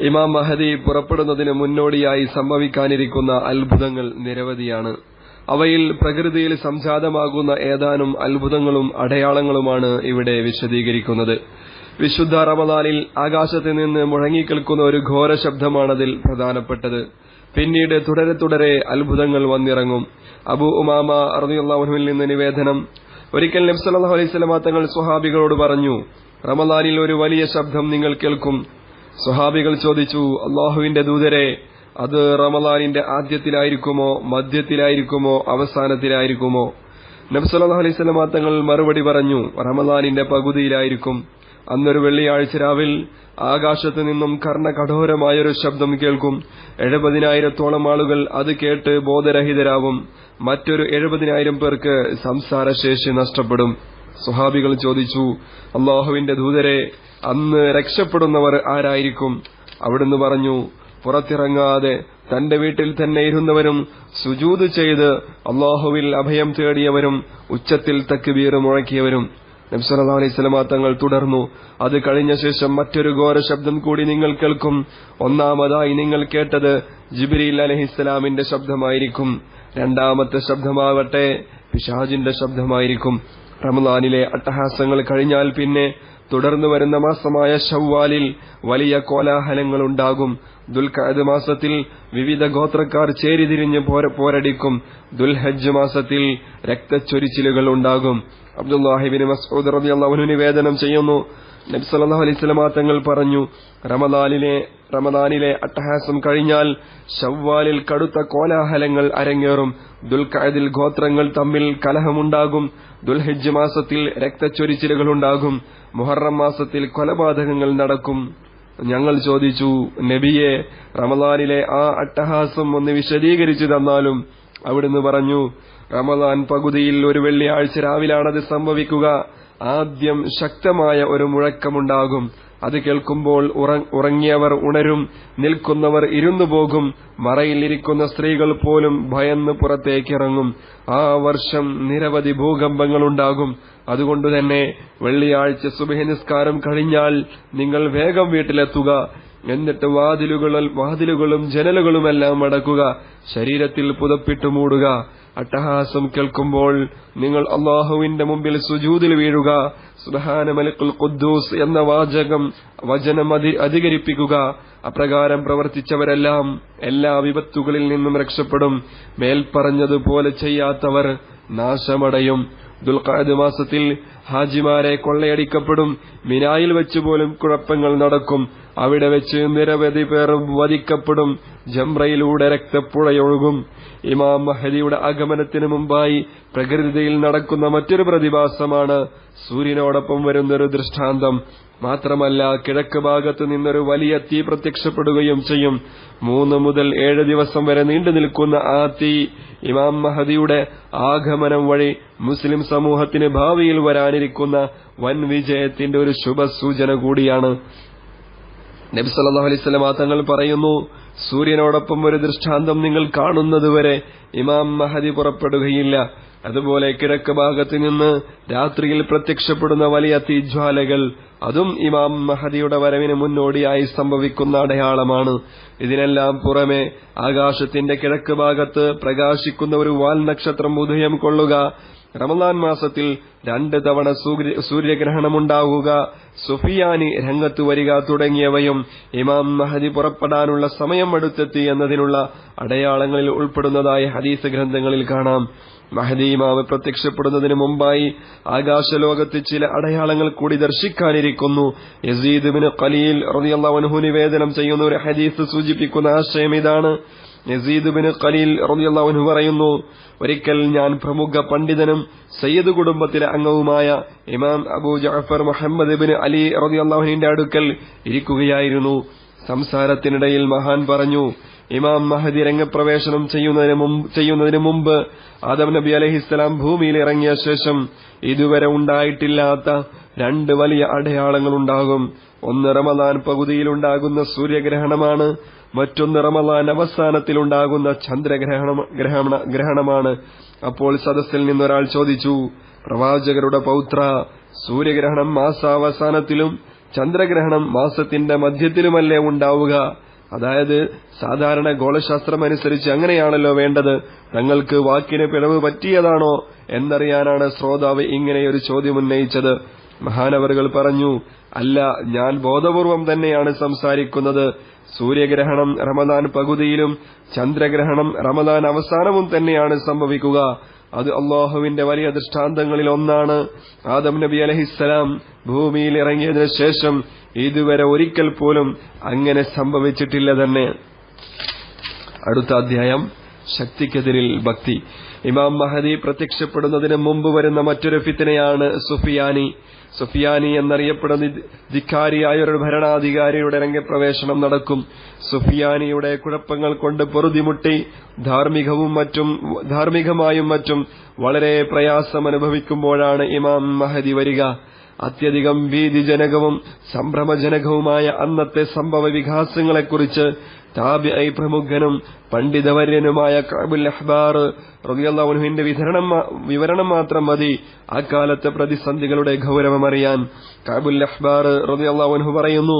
ഇമാം മഹദി പുറപ്പെടുന്നതിന് മുന്നോടിയായി സംഭവിക്കാനിരിക്കുന്ന അത്ഭുതങ്ങൾ നിരവധിയാണ്. അവയിൽ പ്രകൃതിയിൽ സംജാതമാകുന്ന ഏതാനും അത്ഭുതങ്ങളും അടയാളങ്ങളുമാണ് ഇവിടെ വിശദീകരിക്കുന്നത്. വിശുദ്ധ റമദാനിൽ ആകാശത്ത് നിന്ന് മുഴങ്ങിക്കേൾക്കുന്ന ഒരു ഘോര ശബ്ദമാണതിൽ പ്രധാനപ്പെട്ടത്. പിന്നീട് തുടരെ തുടരെ അത്ഭുതങ്ങൾ വന്നിറങ്ങും. അബു ഉമാമ അറുദിയുള്ളവനുവിൽ നിന്ന് നിവേദനം. ഒരിക്കൽ നബ്സല്ലാ അലൈഹി തങ്ങൾ സ്വഹാബികളോട് പറഞ്ഞു റമദാനിൽ ഒരു വലിയ ശബ്ദം നിങ്ങൾ കേൾക്കും. സ്വഹാബികൾ ചോദിച്ചു അള്ളാഹുവിന്റെ ദൂതരെ അത് റമലാനിന്റെ ആദ്യത്തിലായിരിക്കുമോ മധ്യത്തിലായിരിക്കുമോ അവസാനത്തിലായിരിക്കുമോ? നബ്സല്ലാ അലൈഹി സ്വലമാ തങ്ങൾ മറുപടി പറഞ്ഞു റമലാനിന്റെ പകുതിയിലായിരിക്കും. അന്നൊരു വെള്ളിയാഴ്ച രാവിൽ ആകാശത്ത് നിന്നും കർണകഠോരമായൊരു ശബ്ദം കേൾക്കും. എഴുപതിനായിരത്തോളം ആളുകൾ അത് കേട്ട് ബോധരഹിതരാവും. മറ്റൊരു എഴുപതിനായിരം പേർക്ക് സംസാരശേഷി നഷ്ടപ്പെടും. സുഹാബികൾ ചോദിച്ചു അള്ളാഹുവിന്റെ ദൂതരെ അന്ന് രക്ഷപ്പെടുന്നവർ ആരായിരിക്കും? അവിടുന്ന് പറഞ്ഞു പുറത്തിറങ്ങാതെ തന്റെ വീട്ടിൽ തന്നെ ഇരുന്നവരും സുജൂത് ചെയ്ത് അള്ളാഹുവിൽ അഭയം തേടിയവരും ഉച്ചത്തിൽ തക്കുബീർ മുഴക്കിയവരും. നബ്സല്ലാ അലൈഹി തങ്ങൾ തുടർന്നു അത് കഴിഞ്ഞ ശേഷം മറ്റൊരു ഘോര ശബ്ദം കൂടി നിങ്ങൾ കേൾക്കും. ഒന്നാമതായി നിങ്ങൾ കേട്ടത് ജിബിരിൽ അലഹിസ്സലാമിന്റെ ശബ്ദമായിരിക്കും. രണ്ടാമത്തെ ശബ്ദമാവട്ടെ പിഷാജിന്റെ ശബ്ദമായിരിക്കും. റമദാനിലെ അട്ടഹാസങ്ങൾ കഴിഞ്ഞാൽ പിന്നെ തുടർന്നു വരുന്ന മാസമായ ഷവ്വാലിൽ വലിയ കോലാഹലങ്ങളുണ്ടാകും. ദുൽഖഅദ് മാസത്തിൽ വിവിധ ഗോത്രക്കാർ ചേരിതിരിഞ്ഞ് പോരടിക്കും. ദുൽഹജ്ജ് മാസത്തിൽ രക്തച്ചൊരിച്ചിലുകൾ ഉണ്ടാകും. അബ്ദുല്ലാഹിബിന് മസൂദ് റബി അള്ളാഹുനു നിവേദനം ചെയ്യുന്നു നബി സല്ലല്ലാഹു അലൈഹി വസല്ലമ തങ്ങൾ പറഞ്ഞു റമദാനിലെ റമദാനിലെ അട്ടഹാസം കഴിഞ്ഞാൽ ഷവ്വാലിൽ കടുത്ത കോലാഹലങ്ങൾ അരങ്ങേറും. ദുൽഖഅദിൽ ഗോത്രങ്ങൾ തമ്മിൽ കലഹമുണ്ടാകും. ദുൽഹിജ്ജ് മാസത്തിൽ രക്തച്ചൊരിച്ചിലുകൾ ഉണ്ടാകും മുഹറം മാസത്തിൽ കൊലപാതകങ്ങൾ നടക്കും. ഞങ്ങൾ ചോദിച്ചു നബിയെ റമദാനിലെ ആ അട്ടഹാസം ഒന്ന് വിശദീകരിച്ചു തന്നാലും. അവിടുന്ന് പറഞ്ഞു റമദാൻ പകുതിയിൽ ഒരു വെള്ളിയാഴ്ച രാവിലാണത് സംഭവിക്കുക. ആദ്യം ശക്തമായ ഒരു മുഴക്കമുണ്ടാകും. അത് കേൾക്കുമ്പോൾ ഉറങ്ങിയവർ ഉണരും നിൽക്കുന്നവർ ഇരുന്നു പോകും. മറയിലിരിക്കുന്ന സ്ത്രീകൾ പോലും ഭയന്ന് പുറത്തേക്കിറങ്ങും. ആ വർഷം നിരവധി ഭൂകമ്പങ്ങളുണ്ടാകും. അതുകൊണ്ടുതന്നെ വെള്ളിയാഴ്ച സുബഹനിസ്കാരം കഴിഞ്ഞാൽ നിങ്ങൾ വേഗം വീട്ടിലെത്തുക. എന്നിട്ട് വാതിലുകളും വാതിലുകളും ജനലുകളുമെല്ലാം അടക്കുക. ശരീരത്തിൽ പുതപ്പിട്ട് മൂടുക. അട്ടഹാസം കേൾക്കുമ്പോൾ നിങ്ങൾ അള്ളാഹുവിന്റെ മുമ്പിൽ സുജൂതിൽ വീഴുക. സുഹാന മലിക്കുൽ ഖുദ്ദൂസ് എന്ന വാചകം വചനം അധികരിപ്പിക്കുക. അപ്രകാരം പ്രവർത്തിച്ചവരെല്ലാം എല്ലാ വിപത്തുകളിൽ നിന്നും രക്ഷപ്പെടും. മേൽപ്പറഞ്ഞതുപോലെ ചെയ്യാത്തവർ നാശമടയും. ദുൽഖാദ് മാസത്തിൽ ഹാജിമാരെ കൊള്ളയടിക്കപ്പെടും. മിനായിൽ വെച്ചുപോലും കുഴപ്പങ്ങൾ നടക്കും. അവിടെ വെച്ച് നിരവധി പേർ വധിക്കപ്പെടും. ജംറയിലൂടെ രക്തപ്പുഴയൊഴുകും. ഇമാം മഹദിയുടെ ആഗമനത്തിന് മുമ്പായി പ്രകൃതിയിൽ നടക്കുന്ന മറ്റൊരു പ്രതിഭാസമാണ് സൂര്യനോടൊപ്പം വരുന്നൊരു ദൃഷ്ടാന്തം. മാത്രമല്ല കിഴക്ക് ഭാഗത്ത് നിന്നൊരു വലിയ തീ പ്രത്യക്ഷപ്പെടുകയും ചെയ്യും. മൂന്ന് മുതൽ ഏഴ് ദിവസം വരെ നീണ്ടു നിൽക്കുന്ന ആ തീ ഇമാം മഹദിയുടെ ആഗമനം വഴി മുസ്ലിം സമൂഹത്തിന് ഭാവിയിൽ വരാനിരിക്കുന്ന വൻ വിജയത്തിന്റെ ഒരു ശുഭസൂചന കൂടിയാണ്. നബി സല്ലല്ലാഹു അലൈഹി വസല്ലം തങ്ങൾ പറയുന്നു സൂര്യനോടൊപ്പം ഒരു ദൃഷ്ടാന്തം നിങ്ങൾ കാണുന്നതുവരെ ഇമാം മഹദി പുറപ്പെടുകയില്ല. അതുപോലെ കിഴക്ക് ഭാഗത്ത് നിന്ന് രാത്രിയിൽ പ്രത്യക്ഷപ്പെടുന്ന വലിയ തീജ്വാലകൾ അതും ഇമാം മഹദിയുടെ വരവിന് മുന്നോടിയായി സംഭവിക്കുന്ന അടയാളമാണ്. ഇതിനെല്ലാം പുറമെ ആകാശത്തിന്റെ കിഴക്ക് ഭാഗത്ത് പ്രകാശിക്കുന്ന ഒരു വാൽ നക്ഷത്രം ഉദയം കൊള്ളുക റമദാൻ മാസത്തിൽ രണ്ട് തവണ സൂര്യഗ്രഹണമുണ്ടാവുക സുഫിയാനി രംഗത്ത് വരിക തുടങ്ങിയവയും ഇമാം മഹദി പുറപ്പെടാനുള്ള സമയം അടുത്തെത്തി എന്നതിനുള്ള അടയാളങ്ങളിൽ ഉൾപ്പെടുന്നതായി ഹദീസ് ഗ്രന്ഥങ്ങളിൽ കാണാം. മഹദി ഇമാവ് പ്രത്യക്ഷപ്പെടുന്നതിന് മുമ്പായി ആകാശലോകത്ത് ചില അടയാളങ്ങൾ കൂടി ദർശിക്കാനിരിക്കുന്നു. യസീദ് ബിൻ ഖലീൽ റളിയല്ലാഹു അൻഹു നിവേദനം ചെയ്യുന്ന ഒരു ഹദീസ് സൂചിപ്പിക്കുന്ന ആശയം ഇതാണ്. യസീദ് ബിൻ ഖലീൽ റളിയല്ലാഹു പറയുന്നു ഒരിക്കൽ ഞാൻ പ്രമുഖ പണ്ഡിതനും സയ്യിദ് കുടുംബത്തിലെ അംഗവുമായ Imam Abu Jafar Muhammad bin Ali റളിയല്ലാഹുവിന്റെ അടുക്കൽ ഇരിക്കുകയായിരുന്നു. സംസാരത്തിനിടയിൽ മഹാൻ പറഞ്ഞു ഇമാം മഹദി രംഗപ്രവേശനം ചെയ്യുന്നതിന് മുമ്പ് ആദം നബി അലഹിസ്സലാം ഭൂമിയിൽ ഇറങ്ങിയ ശേഷം ഇതുവരെ ഉണ്ടായിട്ടില്ലാത്ത രണ്ട് വലിയ അടയാളങ്ങളുണ്ടാകും. ഒന്ന് റമദാൻ പകുതിയിലുണ്ടാകുന്ന സൂര്യഗ്രഹണമാണ് മറ്റൊന്ന് റമദാൻ അവസാനത്തിലുണ്ടാകുന്ന ചന്ദ്രഗ്രഹണ ഗ്രഹണമാണ്. അപ്പോൾ സദസ്സിൽ നിന്നൊരാൾ ചോദിച്ചു പ്രവാചകരുടെ പൌത്ര സൂര്യഗ്രഹണം മാസാവസാനത്തിലും ചന്ദ്രഗ്രഹണം മാസത്തിന്റെ മധ്യത്തിലുമല്ലേ ഉണ്ടാവുക? അതായത് സാധാരണ ഗോളശാസ്ത്രമനുസരിച്ച് അങ്ങനെയാണല്ലോ വേണ്ടത്. തങ്ങൾക്ക് വാക്കിന് പിഴവ് പറ്റിയതാണോ എന്നറിയാനാണ് ശ്രോതാവ് ഇങ്ങനെയൊരു ചോദ്യം ഉന്നയിച്ചത്. മഹാനവറുകൾ പറഞ്ഞു അല്ല ഞാൻ ബോധപൂർവം തന്നെയാണ് സംസാരിക്കുന്നത്. സൂര്യഗ്രഹണം റമദാൻ പകുതിയിലും ചന്ദ്രഗ്രഹണം റമദാൻ അവസാനവും തന്നെയാണ് സംഭവിക്കുക. അത് അള്ളാഹുവിന്റെ വലിയ ദൃഷ്ടാന്തങ്ങളിൽ ഒന്നാണ്. ആദം നബി അലഹിസ്സലാം ഭൂമിയിൽ ഇറങ്ങിയതിനു ശേഷം ഇതുവരെ ഒരിക്കൽ പോലും അങ്ങനെ സംഭവിച്ചിട്ടില്ല തന്നെ. അടുത്ത അധ്യായം. ശക്തിക്കെതിരിൽ ഭക്തി. ഇമാം മഹദി പ്രത്യക്ഷപ്പെടുന്നതിന് മുമ്പ് വരുന്ന മറ്റൊരു ഫിത്തനയാണ് സുഫിയാനി. സുഫിയാനി എന്നറിയപ്പെടുന്ന ധിക്കാരിയായ ഒരു ഭരണാധികാരിയുടെ രംഗപ്രവേശനം നടക്കും. സുഫിയാനിയുടെ കുഴപ്പങ്ങൾ കൊണ്ട് പൊറുതിമുട്ടി ധാർമ്മികവും മറ്റും ധാർമ്മികമായും മറ്റും വളരെ പ്രയാസം അനുഭവിക്കുമ്പോഴാണ് ഇമാം മഹദി വരിക. അത്യധികം ഭീതിജനകവും സംഭ്രമജനകവുമായ അന്നത്തെ സംഭവ വികാസങ്ങളെക്കുറിച്ച് താബിഐ പ്രമുഖനും പണ്ഡിതവര്യനുമായ കാബുൽ അഹ്ബാർ റളിയല്ലാഹുവിന്റെ വിതരണം വിവരണം മാത്രം മതി. അക്കാലത്തെ പ്രതിസന്ധികളുടെ ഗൌരവമറിയാൻ കാബുൽ അഹ്ബാർ റളിയല്ലാഹു പറയുന്നു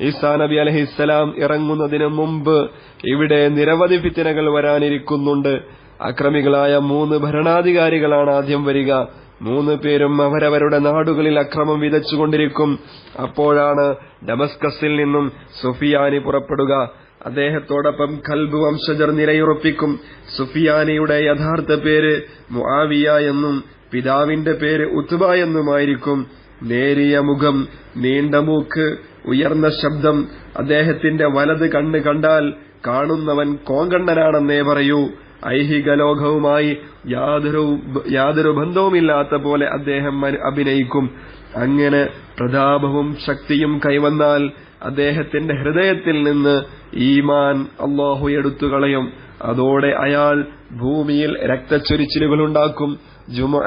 ഈസാ നബി അലഹിസ്സലാം ഇറങ്ങുന്നതിന് മുമ്പ് ഇവിടെ നിരവധി ഫിത്തിനകൾ വരാനിരിക്കുന്നുണ്ട്. അക്രമികളായ മൂന്ന് ഭരണാധികാരികളാണ് ആദ്യം വരിക. മൂന്ന് പേരും അവരവരുടെ നാടുകളിൽ അക്രമം വിതച്ചുകൊണ്ടിരിക്കും. അപ്പോഴാണ് ഡമസ്കസിൽ നിന്നും സുഫിയാനി പുറപ്പെടുക. അദ്ദേഹത്തോടൊപ്പം ഖൽബ് വംശജർ നിലയുറപ്പിക്കും. സുഫിയാനിയുടെ യഥാർത്ഥ പേര് മുആവിയ എന്നും പിതാവിന്റെ പേര് ഉത്തുബ എന്നുമായിരിക്കും. നേരിയ മുഖം നീണ്ട മൂക്ക് ഉയർന്ന ശബ്ദം അദ്ദേഹത്തിന്റെ വലത് കണ്ണ് കണ്ടാൽ കാണുന്നവൻ കോങ്കണ്ണനാണെന്നേ പറയൂ. ഐഹിക ലോകവുമായി യാതൊരു ബന്ധവുമില്ലാത്ത പോലെ അദ്ദേഹം അഭിനയിക്കും. അങ്ങനെ പ്രതാപവും ശക്തിയും കൈവന്നാൽ അദ്ദേഹത്തിന്റെ ഹൃദയത്തിൽ നിന്ന് ഈമാൻ അള്ളാഹു എടുത്തു കളയും. അതോടെ അയാൾ ഭൂമിയിൽ രക്തച്ചൊരിച്ചിലുകളുണ്ടാക്കും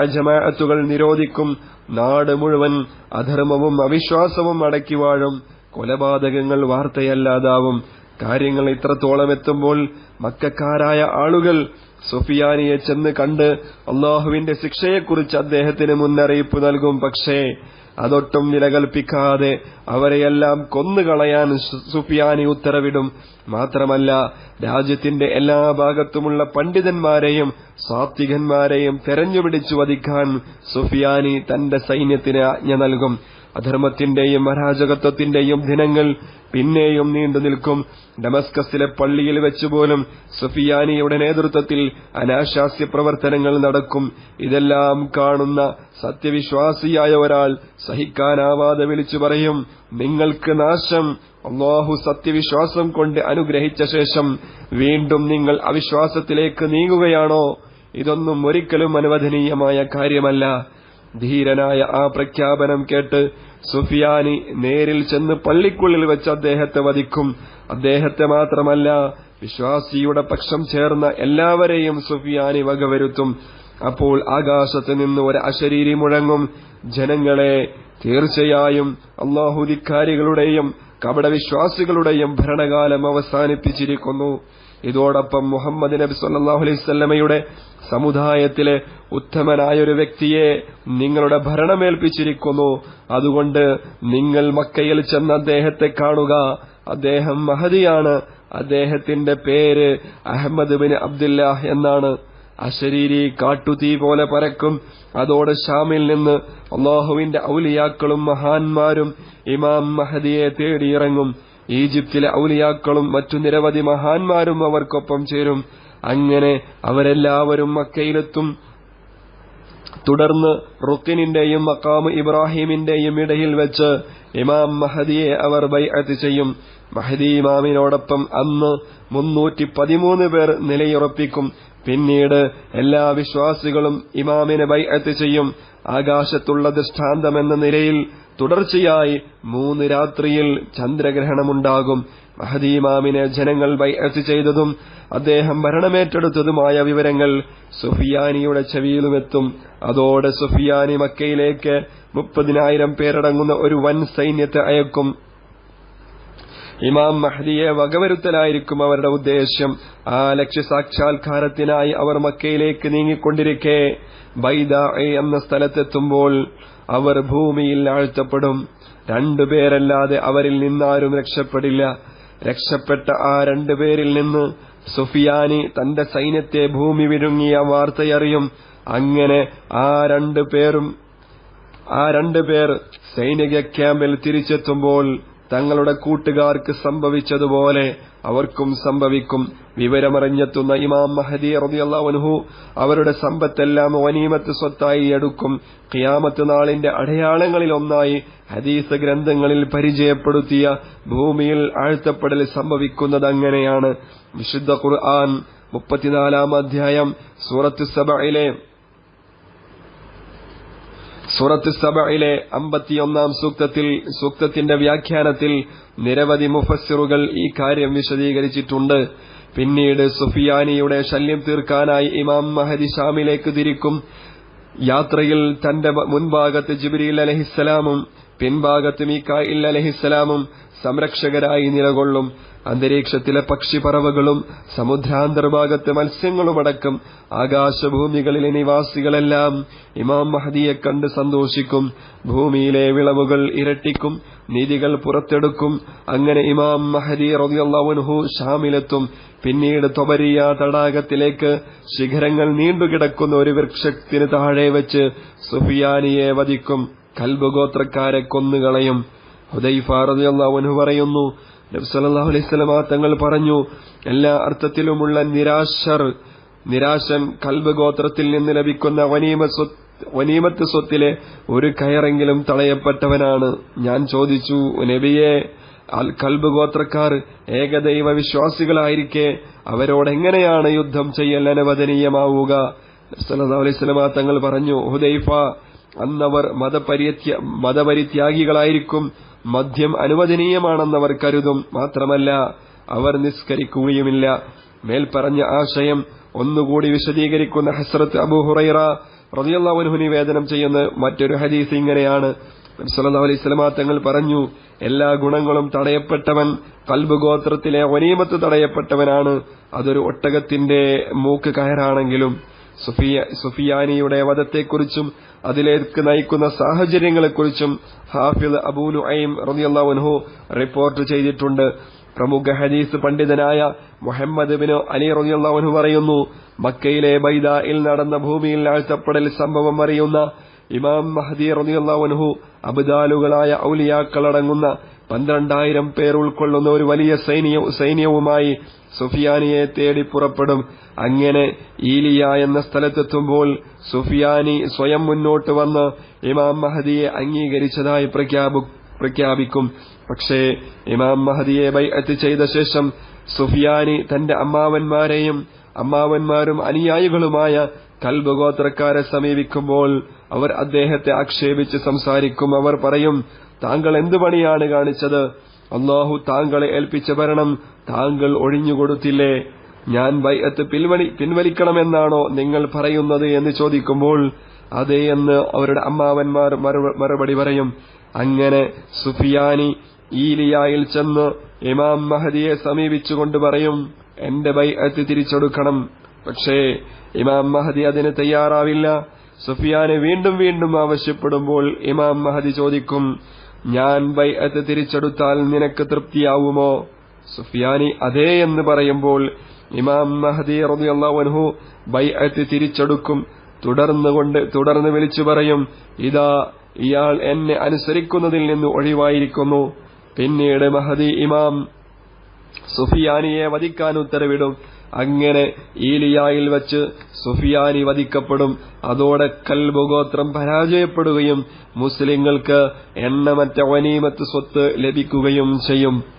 ജമാഅത്തുകൾ നിരോധിക്കും നാട് മുഴുവൻ അധർമ്മവും അവിശ്വാസവും അടക്കി വാഴും. കൊലപാതകങ്ങൾ വാർത്തയല്ലാതാവും. കാര്യങ്ങൾ ഇത്രത്തോളം എത്തുമ്പോൾ മക്കാരായ ആളുകൾ സുഫിയാനിയെ ചെന്ന് കണ്ട് അള്ളാഹുവിന്റെ ശിക്ഷയെക്കുറിച്ച് അദ്ദേഹത്തിന് മുന്നറിയിപ്പ് നൽകും. പക്ഷേ അതൊട്ടും നിലകൽപ്പിക്കാതെ അവരെയെല്ലാം കൊന്നുകളയാൻ സുഫിയാനി ഉത്തരവിടും. മാത്രമല്ല രാജ്യത്തിന്റെ എല്ലാ ഭാഗത്തുമുള്ള പണ്ഡിതന്മാരെയും സാത്വികന്മാരെയും തെരഞ്ഞുപിടിച്ചു വധിക്കാൻ സുഫിയാനി തന്റെ സൈന്യത്തിന് ആജ്ഞ നൽകും. അധർമ്മത്തിന്റെയും അരാജകത്വത്തിന്റെയും ദിനങ്ങൾ പിന്നെയും നീണ്ടു നിൽക്കും. ഡമസ്കസിലെ പള്ളിയിൽ വെച്ചുപോലും സുഫിയാനിയുടെ നേതൃത്വത്തിൽ അനാശാസ്യ പ്രവർത്തനങ്ങൾ നടക്കും. ഇതെല്ലാം കാണുന്ന സത്യവിശ്വാസിയായ ഒരാൾ സഹിക്കാനാവാതെ വിളിച്ചു പറയും നിങ്ങൾക്ക് നാശം. അള്ളാഹു സത്യവിശ്വാസം കൊണ്ട് അനുഗ്രഹിച്ച ശേഷം വീണ്ടും നിങ്ങൾ അവിശ്വാസത്തിലേക്ക് നീങ്ങുകയാണോ? ഇതൊന്നും ഒരിക്കലും അനുവദനീയമായ കാര്യമല്ല. ധീരനായ ആ പ്രഖ്യാപനം കേട്ട് സുഫിയാനി നേരിൽ ചെന്ന് പള്ളിക്കുള്ളിൽ വെച്ച് അദ്ദേഹത്തെ വധിക്കും. അദ്ദേഹത്തെ മാത്രമല്ല വിശ്വാസിയുടെ പക്ഷം ചേർന്ന എല്ലാവരെയും സുഫിയാനി വകവരുത്തും അപ്പോൾ ആകാശത്ത് നിന്ന് ഒരു അശരീരി മുഴങ്ങും. ജനങ്ങളെ തീർച്ചയായും അള്ളാഹുദിക്കാരികളുടെയും കപടവിശ്വാസികളുടെയും ഭരണകാലം അവസാനിപ്പിച്ചിരിക്കുന്നു. ഇതോടൊപ്പം മുഹമ്മദ് നബി സല്ലാഹു അലൈവല്ലമയുടെ സമുദായത്തിലെ ഉത്തമനായ ഒരു വ്യക്തിയെ നിങ്ങളുടെ ഭരണമേൽപ്പിച്ചിരിക്കുന്നു. അതുകൊണ്ട് നിങ്ങൾ മക്കയിൽ ചെന്ന് അദ്ദേഹത്തെ കാണുക. അദ്ദേഹം മഹദിയാണ്. അദ്ദേഹത്തിന്റെ പേര് അഹമ്മദ് ബിൻ അബ്ദുല്ലാഹ് എന്നാണ്. അശരീരി കാട്ടുതീ പോലെ പരക്കും. അതോടെ ഷാമിൽ നിന്ന് അള്ളാഹുവിന്റെ ഔലിയാക്കളും മഹാന്മാരും ഇമാം മഹദിയെ തേടിയിറങ്ങും. ഈജിപ്തിലെ ഔലിയാക്കളും മറ്റു നിരവധി മഹാന്മാരും അവർക്കൊപ്പം ചേരും. അങ്ങനെ അവരെല്ലാവരും മക്കയിലെത്തും. തുടർന്ന് റുക്കിനിന്റെയും മക്കാമ് ഇബ്രാഹിമിന്റെയും ഇടയിൽ വെച്ച് ഇമാം മഹദിയെ അവർ ബൈഅത്ത് ചെയ്യും. മഹദി ഇമാമിനോടൊപ്പം അന്ന് മുന്നൂറ്റി പതിമൂന്ന് പേർ നിലയുറപ്പിക്കും. പിന്നീട് എല്ലാ വിശ്വാസികളും ഇമാമിനെ ബൈഅത്ത് ചെയ്യും. ആകാശത്തുള്ള ദൃഷ്ടാന്തമെന്ന നിലയിൽ തുടർച്ചയായി മൂന്ന് രാത്രിയിൽ ചന്ദ്രഗ്രഹണമുണ്ടാകും. മഹദി ഇമാമിനെ ജനങ്ങൾ ബൈഅത്ത് ചെയ്തതും അദ്ദേഹം ഭരണമേറ്റെടുത്തതുമായ വിവരങ്ങൾ സുഫിയാനിയുടെ ചെവിയിലുമെത്തും. അതോടെ സുഫിയാനി മക്കയിലേക്ക് മുപ്പതിനായിരം പേരടങ്ങുന്ന ഒരു വൻ സൈന്യത്തെ അയക്കും. ഇമാം മഹദിയെ വകവരുത്തലായിരിക്കും അവരുടെ ഉദ്ദേശ്യം ആ ലക്ഷ്യസാക്ഷാത്കാരത്തിനായി അവർ മക്കയിലേക്ക് നീങ്ങിക്കൊണ്ടിരിക്കെ. ബൈദ എന്ന സ്ഥലത്തെത്തുമ്പോൾ അവർ ഭൂമിയിൽ ആഴ്ത്തപ്പെടും. രണ്ടുപേരല്ലാതെ അവരിൽ നിന്നാരും രക്ഷപ്പെടില്ല. രക്ഷപ്പെട്ട ആ രണ്ടുപേരിൽ നിന്ന് സുഫിയാനി തന്റെ സൈന്യത്തെ ഭൂമി വിഴുങ്ങിയ വാർത്തയറിയും. അങ്ങനെ ആ രണ്ടു പേരും ആ രണ്ടുപേർ സൈനിക ക്യാമ്പിൽ തിരിച്ചെത്തുമ്പോൾ തങ്ങളുടെ കൂട്ടുകാർക്ക് സംഭവിച്ചതുപോലെ അവർക്കും സംഭവിക്കും. വിവരമറിഞ്ഞെത്തുന്ന ഇമാം മഹദി റബിയല്ലാവൻഹു അവരുടെ സമ്പത്തെല്ലാം വനീമത്ത് സ്വത്തായി എടുക്കും. ഖിയാമത്ത് നാളിന്റെ അടയാളങ്ങളിൽ ഒന്നായി ഹദീസ് ഗ്രന്ഥങ്ങളിൽ പരിചയപ്പെടുത്തിയ ഭൂമിയിൽ ആഴ്ത്തപ്പെടൽ സംഭവിക്കുന്നത് അങ്ങനെയാണ്. വിശുദ്ധ ഖുർആൻ മുപ്പത്തിനാലാം അധ്യായം സൂറത്ത് സബയിലെ സൂറത്ത് സബയിലെ അമ്പത്തിയൊന്നാം സൂക്തത്തിൽ സൂക്തത്തിന്റെ വ്യാഖ്യാനത്തിൽ നിരവധി മുഫസ്സിറുകൾ ഈ കാര്യം വിശദീകരിച്ചിട്ടുണ്ട്. പിന്നീട് സുഫിയാനിയുടെ ശല്യം തീർക്കാനായി ഇമാം മഹദി ഷാമിലേക്ക് തിരിക്കും. യാത്രയിൽ തന്റെ മുൻഭാഗത്ത് ജിബ്രീൽ അലഹിസ്സലാമും പിൻഭാഗത്ത് മീക്കായിൽ അലഹിസ്സലാമും സംരക്ഷകരായി നിലകൊള്ളും. അന്തരീക്ഷത്തിലെ പക്ഷിപ്പറവകളും സമുദ്രാന്തർഭാഗത്തെ മത്സ്യങ്ങളുമടക്കം ആകാശഭൂമികളിലെ നിവാസികളെല്ലാം ഇമാം മഹദിയെ കണ്ട് സന്തോഷിക്കും ഭൂമിയിലെ വിളവുകൾ ഇരട്ടിക്കും നിധികൾ പുറത്തെടുക്കും. അങ്ങനെ ഇമാം മഹദി റബിയല്ലാവുൻഹു ഷാമിലെത്തും. പിന്നീട് തൊബരിയ തടാകത്തിലേക്ക് ശിഖരങ്ങൾ നീണ്ടുകിടക്കുന്ന ഒരു വൃക്ഷത്തിന് താഴെ വെച്ച് സുഫിയാനിയെ വധിക്കും. കൽബുഗോത്രക്കാരെ കൊന്നുകളയും. ഹുദൈഫ റബിയല്ലാവുൻഹു പറയുന്നു നബ്സല്ലാഹു അലൈഹി വസല്ലമ തങ്ങൾ പറഞ്ഞു എല്ലാ അർത്ഥത്തിലുമുള്ള നിരാശർ നിരാശൻ കൽബ് ഗോത്രത്തിൽ നിന്ന് ലഭിക്കുന്ന വനീമ വനീമത്ത് സ്വത്തിലെ ഒരു കയറെങ്കിലും തളയപ്പെട്ടവനാണ് ഞാൻ ചോദിച്ചു നബിയെ അൽ കൽബ് ഗോത്രക്കാർ ഏകദൈവ വിശ്വാസികളായിരിക്കെ അവരോടെങ്ങനെയാണ് യുദ്ധം ചെയ്യൽ അനുവദനീയമാവുക? സ്വലമ തങ്ങൾ പറഞ്ഞു ഹുദൈഫ അന്നവർ മതപരിത്യ മതപരിത്യാഗികളായിരിക്കും. മദ്യം അനുവദനീയമാണെന്നവർ കരുതും. മാത്രമല്ല അവർ നിസ്കരിക്കുകയുമില്ല. മേൽപ്പറഞ്ഞ ആശയം ഒന്നുകൂടി വിശദീകരിക്കുന്ന ഹസ്രത്ത് അബു ഹുറൈറ റതിയല്ലാവനുഹു നിവേദനം ചെയ്യുന്ന മറ്റൊരു ഹദീസ് ഇങ്ങനെയാണ്. അലൈഹി വസല്ലമ തങ്ങൾ പറഞ്ഞു എല്ലാ ഗുണങ്ങളും തടയപ്പെട്ടവൻ കൽബ് ഗോത്രത്തിലെ ഒനീമത്ത് തടയപ്പെട്ടവനാണ്. അതൊരു ഒട്ടകത്തിന്റെ മൂക്ക് കയറാണെങ്കിലും സുഫിയാനിയുടെ വധത്തെക്കുറിച്ചും അതിലേക്ക് നയിക്കുന്ന സാഹചര്യങ്ങളെക്കുറിച്ചും ഹാഫിദ് അബൂലു ഐം റബിയല്ലാവുൻഹു റിപ്പോർട്ട് ചെയ്തിട്ടുണ്ട്. പ്രമുഖ ഹദീസ് പണ്ഡിതനായ മുഹമ്മദ് ബിൻ അലി റളിയല്ലാഹു പറയുന്നു മക്കയിലെ ബൈദായിൽ നടന്ന ഭൂമിയിൽ ആഴ്ത്തപ്പെടൽ സംഭവം അറിയുന്ന ഇമാം മഹദി റളിയല്ലാഹു അബ്ദാലുകളായ ഔലിയാക്കളടങ്ങുന്ന പന്ത്രണ്ടായിരം പേർ ഉൾക്കൊള്ളുന്ന ഒരു വലിയ സൈന്യവുമായി സുഫിയാനിയെ തേടി പുറപ്പെടും. അങ്ങനെ ഈലിയ എന്ന സ്ഥലത്തെത്തുമ്പോൾ സുഫിയാനി സ്വയം മുന്നോട്ട് വന്ന് ഇമാം മഹദിയെ അംഗീകരിച്ചതായി പ്രഖ്യാപിക്കും. പക്ഷേ ഇമാം മഹദിയെ ബൈഅത്ത് ചെയ്ത ശേഷം സുഫിയാനി തന്റെ അമ്മാവന്മാരെയും അമ്മാവന്മാരും അനുയായികളുമായ കൽബ് ഗോത്രക്കാരെ സമീപിക്കുമ്പോൾ അവർ അദ്ദേഹത്തെ ആക്ഷേപിച്ച് സംസാരിക്കും. അവർ പറയും താങ്കൾ എന്തു പണിയാണ് കാണിച്ചത്? അള്ളാഹു താങ്കളെ ഏൽപ്പിച്ച ഭരണം താങ്കൾ ഒഴിഞ്ഞുകൊടുത്തില്ലേ ഞാൻ ബൈഅത്ത് പിൻവലി പിൻവലിക്കണമെന്നാണോ നിങ്ങൾ പറയുന്നത്? എന്ന് ചോദിക്കുമ്പോൾ അതേ എന്ന് അവരുടെ അമ്മാവന്മാർ മറുപടി പറയും. അങ്ങനെ സുഫിയാനി ഈലിയായിൽ ചെന്ന് ഇമാം മഹദിയെ സമീപിച്ചുകൊണ്ട് പറയും എന്റെ ബൈഅത്ത് തിരിച്ചെടുക്കണം. പക്ഷേ ഇമാം മഹദി അതിന് തയ്യാറാവില്ല. സുഫിയാനെ വീണ്ടും വീണ്ടും ആവശ്യപ്പെടുമ്പോൾ ഇമാം മഹദി ചോദിക്കും ഞാൻ ബൈഅത്ത് തിരിച്ചെടുത്താൽ നിനക്ക് തൃപ്തിയാവുമോ? സുഫിയാനി അതേ എന്ന് പറയുമ്പോൾ ഇമാം മഹദി റബിയല്ലാവൻഹു ബൈഅത്ത് തിരിച്ചെടുക്കും. തുടർന്നുകൊണ്ട് തുടർന്ന് വിളിച്ചു പറയും ഇതാ ഇയാൾ എന്നെ അനുസരിക്കുന്നതിൽ നിന്ന് ഒഴിവായിരിക്കുന്നു. പിന്നീട് മഹദി ഇമാം സുഫിയാനിയെ വധിക്കാൻ ഉത്തരവിടും. അങ്ങനെ ഈലിയായിൽ വച്ച് സുഫിയാനി വധിക്കപ്പെടും. അതോടെ കൽബുഗോത്രം പരാജയപ്പെടുകയും മുസ്ലിങ്ങൾക്ക് എണ്ണമറ്റ വനീമത്ത് സ്വത്ത് ലഭിക്കുകയും ചെയ്യും.